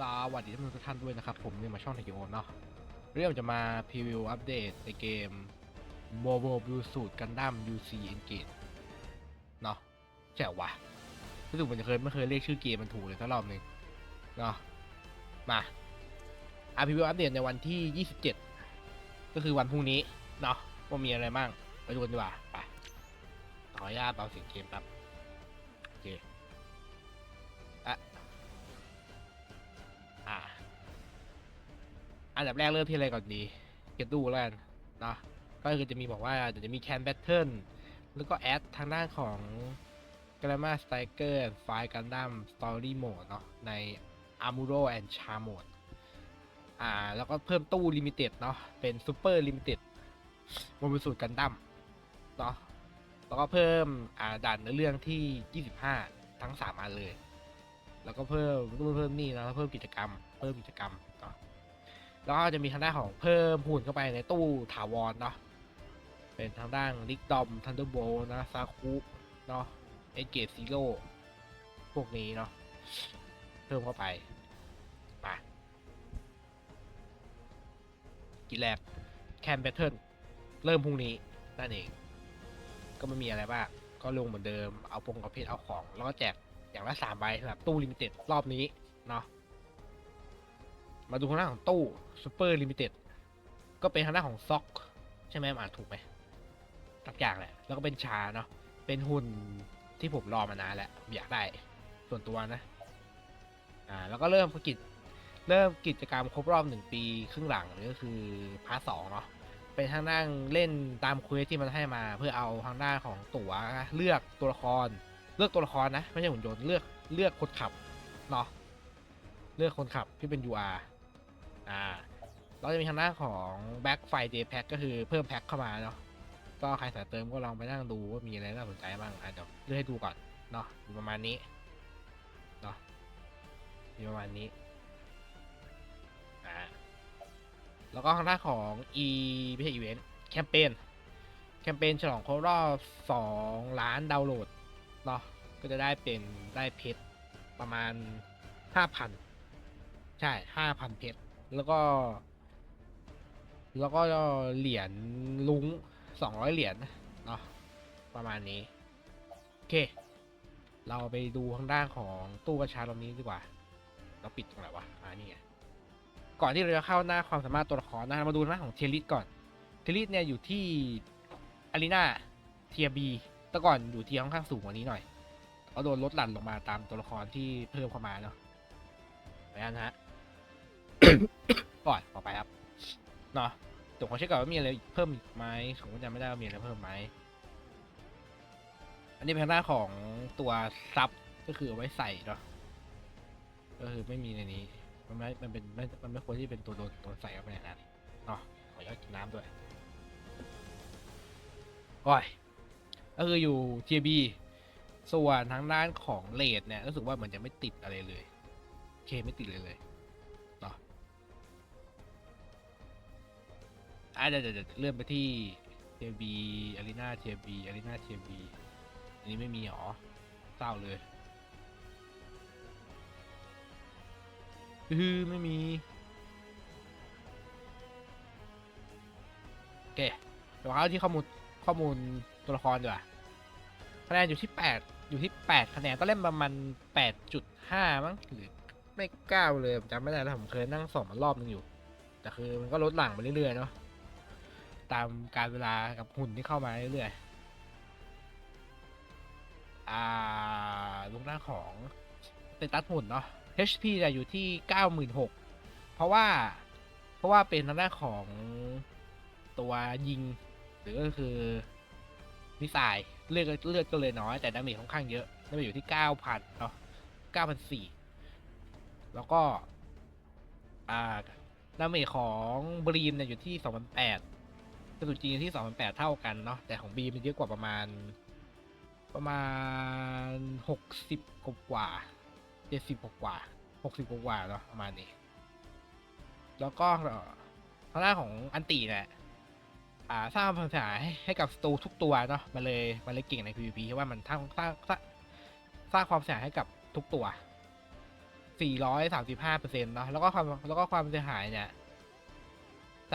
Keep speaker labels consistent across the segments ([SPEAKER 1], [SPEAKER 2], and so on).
[SPEAKER 1] สวัสดีทุกท่านด้วยนะครับ ผมเนี่ยมาช่องไทกิโอเนาะเรื่องจะมาพรีวิวอัปเดตในเกม Mobile Build Suit Gundam UC Engage เนาะใช่เหรอวะรู้สึกเหมือนจะเคยไม่เคยเรียกชื่อเกมมันถูกเลยสักรอบหนึ่งเนาะมาอะพรีวิวอัปเดตในวันที่ 27 ก็คือวันพรุ่งนี้เนาะว่ามีอะไรบ้างไปดูกันดีกว่าไปขออนุญาตเบาเสียงเกมครับ อันดับแรกเริ่มที่อะไรก่อนดี เก็ตดูแล้วกันเนาะก็คือจะมีบอกว่าเดี๋ยวจะมีแคนแบทเทิลแล้วก็แอดทางด้านของ g r a m m a Striker and Fire Gundam Story Mode เนาะใน Amuro and Char Mode อ่า แล้วก็เพิ่มตู้ Limited เนาะเป็น Super Limited บนบนสูตรกันดั้มเนาะแล้วก็เพิ่มอ่าด่านเนื้อเรื่องที่ 25 ทั้ง 3 อันเลย แล้วก็เพิ่มเพิ่มนี่แล้วเพิ่มกิจกรรม เพิ่มกิจกรรมเนาะ แล้วก็จะมีทางด้านของเพิ่มหุ่นเข้าไปในตู้ถาวรเนาะเป็นทางด้านลิกดอมทันเดอร์โบนะซาคุเนาะเอเกตซีโร่พวกนี้เนาะเพิ่มเข้าไปมากิแรกแคนแบทเทิลเริ่มพรุ่งนี้นั่นเอง ก็ไม่มีอะไรบ้างก็ลงเหมือนเดิมเอาปงกับเพชรเอาของ แล้วก็แจกอย่างละสามใบสำหรับตู้ลิมิเต็ดรอบนี้เนาะ มาดูทางด้านของตู้ซูเปอร์ลิมิเต็ดก็เป็นทางด้านของซ็อกใช่ไหมอ่านถูกไหมสักอย่างแหละ แล้วก็เป็นชาเนาะเป็นหุ่นที่ผมรอมานานแล้วผมอยากได้ส่วนตัวนะอ่าแล้วก็เริ่มกิจเริ่มกิจกรรมครบรอบหนึ่งปีครึ่งหลังหรือก็คือพาร์ทสองเนาะเป็นทางด้านเล่นตามควสที่มันให้มา เพื่อเอาทางด้านของตั๋วเลือกตัวละคร เลือกตัวละครนะ ไม่ใช่หุ่นยนต์เลือกเลือกคนขับเนาะเลือกคนขับที่เป็น UR อ่า เราจะมีทางด้านของ Back f i Day Pack ก็คือเพิ่มแพ็คเข้ามาเนาะ ก็ใครสายเติมก็ลองไปนั่งดูว่ามีอะไรน่าสนใจบ้างอะเดี๋ยวเลือกให้ดูก่อนเนาะมีประมาณนี้เนาะมีประมาณนี้อ่าแล้วก็ทางด้านของ e ไม่ใช่อีเวนต์แคมเปญแคมเปญฉลองครบรอบ2 ล้านดาวน์โหลดเนาะก็จะได้เป็นได้เพชรประมาณห้าพันใช่ห้าพันเพชร แล้วก็ แล้วก็เหรียญลุงสองร้อยเหรียญเนาะประมาณนี้ โอเค เราไปดูทางด้านของตู้กระชาตรงนี้ดีกว่า เราปิดตรงไหนวะอ่านี่ไงก่อนที่เราจะเข้าหน้าความสามารถตัวละครนะมาดูหน้าของเทลิสก่อน เทลิสเนี่ยอยู่ที่อารีนาเทียบีแต่ก่อนอยู่ที่ค่อนข้างสูงกว่านี้หน่อยเขาโดนลดหลั่นลงมาตามตัวละครที่เพิ่มเข้ามาเนาะไปกันนะฮะ ก่อนต่อไปครับเนาะเดี๋ยวขอเช็คก่อนว่ามีอะไรเพิ่มอีกไหมผมจำไม่ได้ว่ามีอะไรเพิ่มไหมอันนี้เป็นทางด้านของตัวซับก็คือเอาไว้ใส่เนาะก็คือไม่มีในนี้ มันไม่มันเป็นไม่มันไม่ควรที่เป็นตัวโดนตัวใส่เข้าไปในนั้นเนาะขออนุญาตกินน้ำด้วยก้อยก็คืออยู่ TB ส่วนทางด้านของเลดเนี่ยรู้สึกว่าเหมือนจะไม่ติดอะไรเลย เคไม่ติดเลยเลย อะเดี๋ยวเดี๋ยวเดี๋ยวเลื่อนไปที่ TB Arena TB Arena TB อันนี้ไม่มีหรอเศร้าเลยฮือไม่มีโอเคเดี๋ยวเขาที่ข้อมูลข้อมูลตัวละครดีกว่าคะแนนอยู่ที่แปดอยู่ที่แปดคะแนนก็เล่นประมาณแปดจุดห้ามั้งหรือไม่ก้าเลยจำไม่ได้แล้วผมเคยนั่งสองมารอบนึงอยู่ แต่คือมันก็ลดหลังมาเรื่อยๆเนาะ ตามการเวลากับหุ่นที่เข้ามาเรื่อยๆ อ่าลงหน้าของเป็นตัดหุ่นเนาะ HP จะอยู่ที่เก้าหมื่นหกเพราะว่าเพราะว่าเป็นทางด้านของตัวยิง หรือก็คือมิสไซล์เลือดเลือดก็เลยน้อย แต่ดาเมจค่อนข้างเยอะดาเมจอยู่ที่เก้าพันเนาะเก้าพันสี่แล้วก็ อ่าดาเมจของบรีมเนี่ยอยู่ที่สองพันแปด กระสุนจริงที่สองพันแปดเท่ากันเนาะแต่ของบีมมันเยอะกว่าประมาณ ประมาณหกสิบกว่าเจ็ดสิบกว่าหกสิบกว่าเนาะประมาณนี้ แล้วก็ทางด้านของอันตีเนี่ยอ่าสร้างความเสียหายให้ให้กับสตูทุกตัวเนาะมันเลยมันเลยเก่งใน PVP เพราะว่ามันสร้างสร้างสร้างความเสียหายให้กับทุกตัวสี่ร้อยสามสิบห้าเปอร์เซ็นต์เนาะแล้วก็ความแล้วก็ความเสียหายเนี่ยส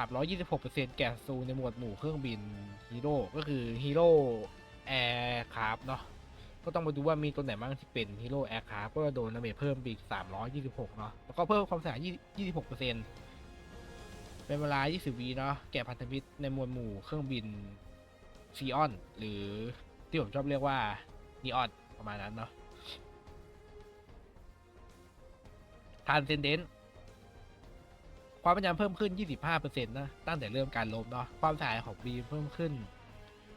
[SPEAKER 1] ามร้อยหกสามร้อยยี่สิบหกเปอร์เซ็นต์แก่ซูในหมวดหมู่เครื่องบินฮีโร่ก็คือฮีโร่แอร์คราฟเนาะก็ต้องมาดูว่ามีตัวไหนบ้างที่เป็นฮีโร่แอร์คราฟก็โดนดาเมจเพิ่มอีกสามร้อยยี่สิบหกเนาะแล้วก็เพิ่มความเสียหายยี่สิบหกเปอร์เซ็นต์เป็นเวลายี่สิบวิเนาะแก่พันธมิตรในหมวดหมู่เครื่องบินซีออน หรือที่ผมชอบเรียกว่านีออนประมาณนั้นเนาะทานเซนเดน ความพยายามเพิ่มขึ้น 25%นะตั้งแต่เริ่มการลบเนาะความสายของบีมเพิ่มขึ้น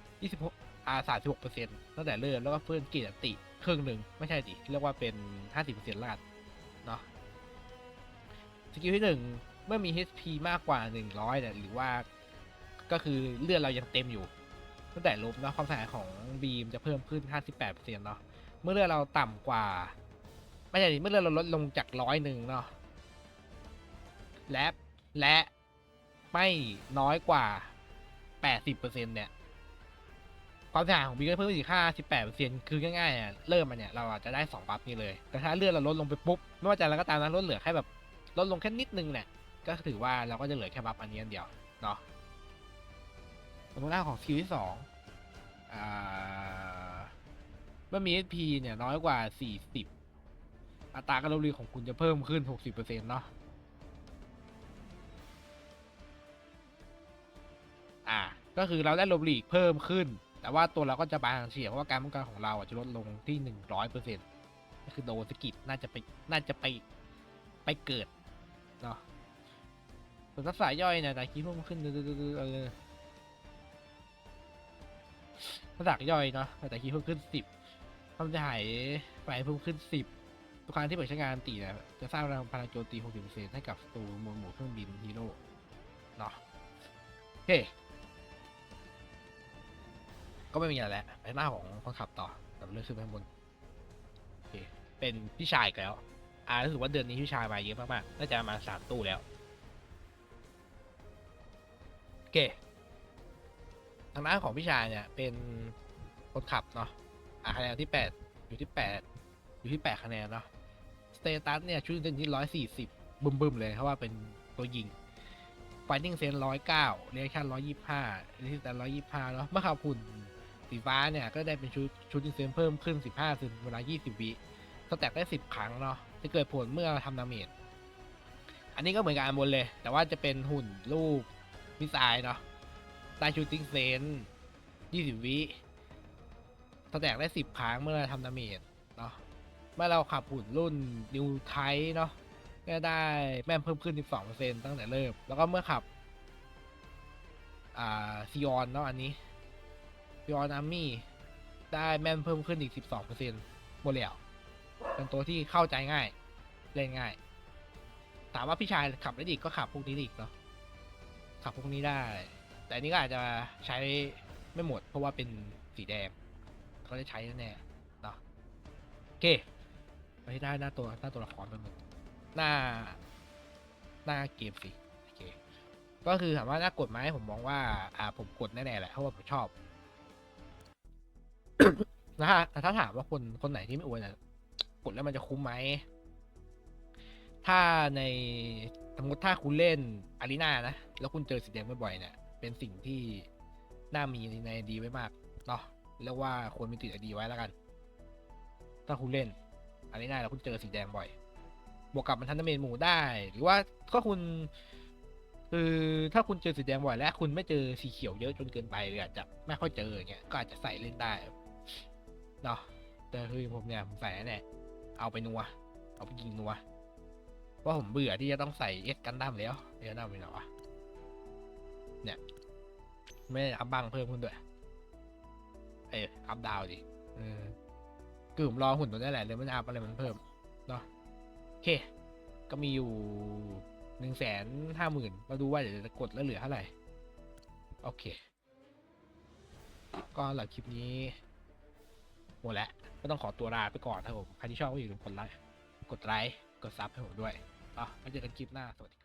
[SPEAKER 1] 26อา36%ตั้งแต่เริ่มแล้วก็เพิ่มกีดติครึ่งหนึ่งไม่ใช่ดิเรียกว่าเป็น 50%ละกันเนาะสกิลที่หนึ่งเมื่อมี HP มากกว่า 100เนี่ยหรือว่าก็คือเลือดเรายังเต็มอยู่ ตั้งแต่ลบเนาะความสายของบีมจะเพิ่มขึ้น 58%เนาะเมื่อเลือดเราต่ำกว่า ไม่ใช่ดิเมื่อเลือดเราลดลงจากร้อยหนึ่งเนาะ และและไม่น้อยกว่าแปดสิบเปอร์เซ็นเนี่ย ความเสียหายของบีก็เพิ่มอีกค่าสิบแปดเปอร์เซ็นคือง่ายๆอะเริ่มมาเนี่ย เราอาจจะได้สองบัฟนี่เลย แต่ถ้าเลือดเราลดลงไปปุ๊บ ไม่ว่าจะอะไรก็ตามนะลดเหลือแค่แบบลดลงแค่นิดนึงเนี่ยก็ถือว่าเราก็จะเหลือแค่บัฟอันนี้อันเดียวเนาะตรงหน้าของสกิลที่สองอ่าเมื่อมี SP เนี่ยน้อยกว่าสี่สิบอัตราการลบหลีของคุณจะเพิ่มขึ้น 60%เนาะ ก็คือเราได้ลบหลีกเพิ่มขึ้น แต่ว่าตัวเราก็จะบางเฉียเพราะว่าการป้องกันของเราจะลดลงที่100%ก็คือโดนสกิลน่าจะไปน่าจะไปไปเกิดเนาะส่วนทักษะย่อยเนี่ยแต่คีเพิ่มขึ้นเออทักษะย่อยเนาะแต่คีเพิ่มขึ้น10ความเสียหายไปเพิ่มขึ้น10ทุกครั้งที่เปิดใช้งานตีเนี่ยจะสร้างแรงพลังโจมตี 60%ให้กับศัตรูมวลหมู่เครื่องบินฮีโร่เนาะโอเค ก็ไม่มีอะไรแล้วไปหน้าของคนขับต่อแต่เลือกขึ้นไปข้างบนโอเคเป็นพี่ชายอีกแล้ว อ่ารู้สึกว่าเดือนนี้พี่ชายมาเยอะมากๆน่าจะมาสามตู้แล้วโอเคทางด้านของพี่ชายเนี่ยเป็นคนขับเนาะอ่าคะแนนที่แปดอยู่ที่แปดอยู่ที่8คะแนนเนาะสเตตัสเนี่ยชุดเด่นที่140บึมบึมๆเลยเพราะว่าเป็นตัวยิง Fighting Sense 109 Reaction 125 Resistance 125เนาะเมื่อขับหุ่น สีฟ้าเนี่ยก็ได้เป็นชุดชุดอินเซนเพิ่มขึ้น 15ซึนเวลา 20 วิสแต็กได้ 10 ครั้งเนาะจะเกิดผลเมื่อทำดาเมจอันนี้ก็เหมือนกับอันบนเลย แต่ว่าจะเป็นหุ่นรูปมิสไซล์เนาะได้ชูติ้งเซน20 วิสแต็กได้ 10 ครั้งเมื่อทำดาเมจเนาะเมื่อเราขับหุ่นรุ่นนิวไทเนาะก็ได้แม่นเพิ่มขึ้น 12%ตั้งแต่เริ่ม แล้วก็เมื่อขับ อ่าซีออนเนาะอันนี้ ซีออนอาร์มี่ได้แม่นเพิ่มขึ้นอีก 12%หมดแล้วเป็นตัวที่เข้าใจง่าย เล่นง่าย ถามว่าพี่ชายขับได้ดีก็ขับพวกนี้ดีเนาะขับพวกนี้ได้ แต่นนี้ก็อาจจะใช้ไม่หมด เพราะว่าเป็นสีแดงเขาจะใช้แน่เนาะโอเคไปได้หน้าตัวหน้าตัวละครไปหมดหน้าหน้าเกมสิโอเคก็คือถามว่าน่ากดไหมผมมองว่า อ่าผมกดแน่ๆแหละเพราะว่าผมชอบ นะฮะแต่ถ้าถามว่าคนคนไหนที่ไม่อวยเนี่ยกดแล้วมันจะคุ้มไหม ถ้าในสมมติถ้าคุณเล่นอารีนานะ แล้วคุณเจอสีแดงบ่อยๆเนี่ย เป็นสิ่งที่น่ามีในดีไว้มากเนาะเรียกว่าควรมีติดไอดีไว้แล้วกัน ถ้าคุณเล่นอันนี้ได้แล้วคุณเจอสีแดงบ่อย บวกกับมันทันเมจหมู่ได้ หรือว่าถ้าคุณคือถ้าคุณเจอสีแดงบ่อยและคุณไม่เจอสีเขียวเยอะจนเกินไปหรืออาจจะไม่ค่อยเจออย่างเงี้ยก็อาจจะใส่เล่นได้ เนาะแต่คือผมเนี่ยผมใส่แน่เอาไปนัว เอาไปยิงนัวเพราะผมเบื่อที่จะต้องใส่เอสกันดั้มแล้วเอสกันดั้มเป็นวะเนี่ย ไม่ได้อัพบังเพิ่มขึ้นด้วยเอยอัพดาวดิเออคือผมรอหุ่นตัวนี้แหละเลยมันอัพอะไรมันเพิ่มเนาะโอเค ก็มีอยู่หนึ่งแสนห้าหมื่นมาดูว่าเดี๋ยวจะกดแล้วเหลือเท่าไหร่ โอเค ก็หลังคลิปนี้ หมดแล้ว ก็ต้องขอตัวลาไปก่อนครับผม ใครที่ชอบก็อย่าลืมกดไลค์ กดไลค์ กดซับให้ผมด้วยอะไว้เจอกันคลิปหน้า สวัสดีครับ